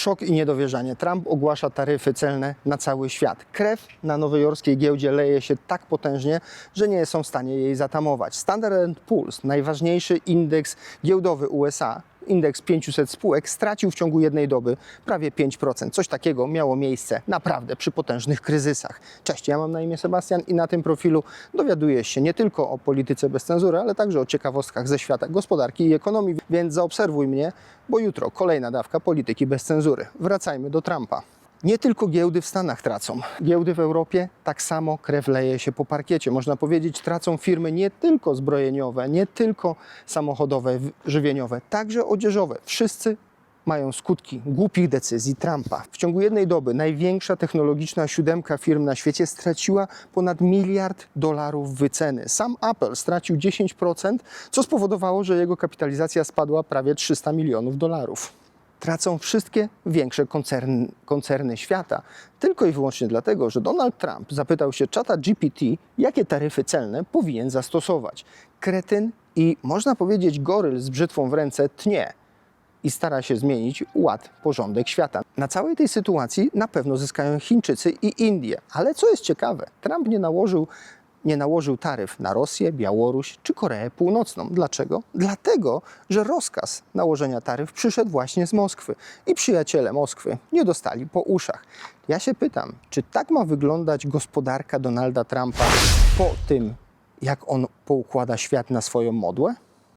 Szok i niedowierzanie. Trump ogłasza taryfy celne na cały świat. Krew na nowojorskiej giełdzie leje się tak potężnie, że nie są w stanie jej zatamować. Standard Poor's, najważniejszy indeks giełdowy USA, indeks 500 spółek, stracił w ciągu jednej doby prawie 5%. Coś takiego miało miejsce naprawdę przy potężnych kryzysach. Cześć, ja mam na imię Sebastian i na tym profilu dowiadujesz się nie tylko o polityce bez cenzury, ale także o ciekawostkach ze świata gospodarki i ekonomii, więc zaobserwuj mnie, bo jutro kolejna dawka polityki bez cenzury. Wracajmy do Trumpa. Nie tylko giełdy w Stanach tracą. Giełdy w Europie tak samo krew leje się po parkiecie. Można powiedzieć, tracą firmy nie tylko zbrojeniowe, nie tylko samochodowe, żywieniowe, także odzieżowe. Wszyscy mają skutki głupich decyzji Trumpa. W ciągu jednej doby największa technologiczna siódemka firm na świecie straciła ponad miliard dolarów wyceny. Sam Apple stracił 10%, co spowodowało, że jego kapitalizacja spadła prawie 300 milionów dolarów tracą wszystkie większe koncerny, koncerny świata. Tylko i wyłącznie dlatego, że Donald Trump zapytał się czata GPT, jakie taryfy celne powinien zastosować. Kretyn i można powiedzieć goryl z brzytwą w ręce tnie i stara się zmienić ład, porządek świata. Na całej tej sytuacji na pewno zyskają Chińczycy i Indie. Ale co jest ciekawe, Trump nie nałożył, nie nałożył taryf na Rosję, Białoruś czy Koreę Północną. Dlaczego? Dlatego, że rozkaz nałożenia taryf przyszedł właśnie z Moskwy i przyjaciele Moskwy nie dostali po uszach. Ja się pytam, czy tak ma wyglądać gospodarka Donalda Trumpa po tym, jak on poukłada świat na swoją modłę?